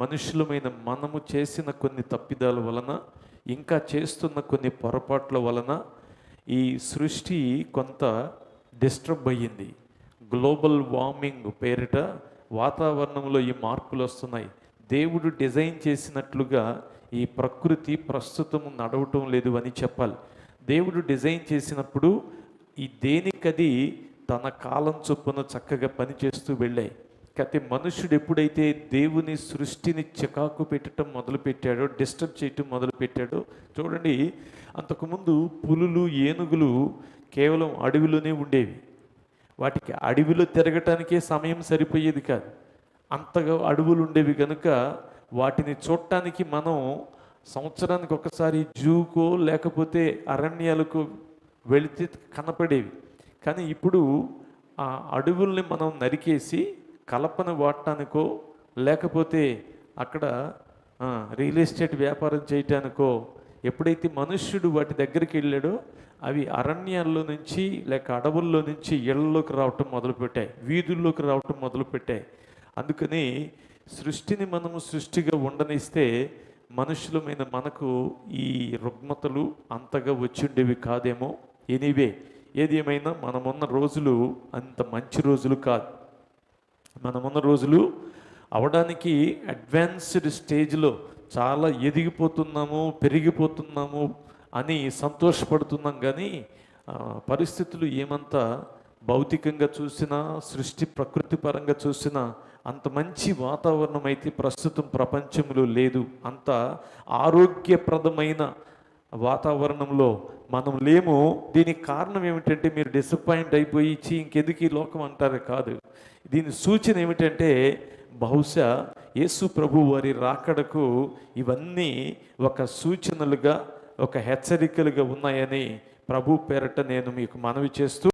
మనుషులమైన మనము చేసిన కొన్ని తప్పిదాల వలన ఇంకా చేస్తున్న కొన్ని పొరపాట్ల వలన ఈ సృష్టి కొంత డిస్టర్బ్ అయ్యింది. గ్లోబల్ వార్మింగ్ పేరిట వాతావరణంలో ఈ మార్పులు వస్తున్నాయి. దేవుడు డిజైన్ చేసినట్లుగా ఈ ప్రకృతి ప్రస్తుతం నడవటం లేదు అని చెప్పాలి. దేవుడు డిజైన్ చేసినప్పుడు ఈ దేనికది తన కాలం చొప్పున చక్కగా పనిచేస్తూ వెళ్ళాయి. కాకపోతే మనుషుడు ఎప్పుడైతే దేవుని సృష్టిని చికాకు పెట్టడం మొదలుపెట్టాడో డిస్టర్బ్ చేయటం మొదలుపెట్టాడో చూడండి అంతకుముందు పులులు ఏనుగులు కేవలం అడవిలోనే ఉండేవి. వాటికి అడవిలో తిరగటానికే సమయం సరిపోయేది కాదు. అంతగా అడవులు ఉండేవి కనుక వాటిని చూడటానికి మనం సంవత్సరానికి ఒకసారి జూకో లేకపోతే అరణ్యాలకు వెళితే కనపడేవి. కానీ ఇప్పుడు ఆ అడవుల్ని మనం నరికేసి కలపను వాడటానికో లేకపోతే అక్కడ రియల్ ఎస్టేట్ వ్యాపారం చేయటానికో ఎప్పుడైతే మనుష్యుడు వాటి దగ్గరికి వెళ్ళాడో అవి అరణ్యాల్లో నుంచి లేక అడవుల్లో నుంచి ఇళ్ళలోకి రావటం మొదలుపెట్టాయి వీధుల్లోకి రావటం మొదలుపెట్టాయి. అందుకని సృష్టిని మనము సృష్టిగా ఉండనిస్తే మనుషులమైన మనకు ఈ రుగ్మతలు అంతగా వచ్చిండేవి కాదేమో. ఎనీవే ఏది ఏమైనా మనమున్న రోజులు అంత మంచి రోజులు కాదు. మనమున్న రోజులు అవడానికి అడ్వాన్స్డ్ స్టేజ్లో చాలా ఎదిగిపోతున్నాము పెరిగిపోతున్నాము అని సంతోషపడుతున్నాం కానీ పరిస్థితులు ఏమంతా భౌతికంగా చూసినా సృష్టి ప్రకృతి పరంగా చూసినా అంత మంచి వాతావరణం అయితే ప్రస్తుతం ప్రపంచంలో లేదు. అంత ఆరోగ్యప్రదమైన వాతావరణంలో మనం లేము. దీనికి కారణం ఏమిటంటే మీరు డిసప్పాయింట్ అయిపోయి ఇచ్చి ఇంకెందుకు ఈ లోకం అంటారు కాదు. దీని సూచన ఏమిటంటే బహుశా యేసు ప్రభు వారి రాకడకు ఇవన్నీ ఒక సూచనలుగా ఒక హెచ్చరికలుగా ఉన్నాయని ప్రభు పేరట నేను మీకు మనవి చేస్తూ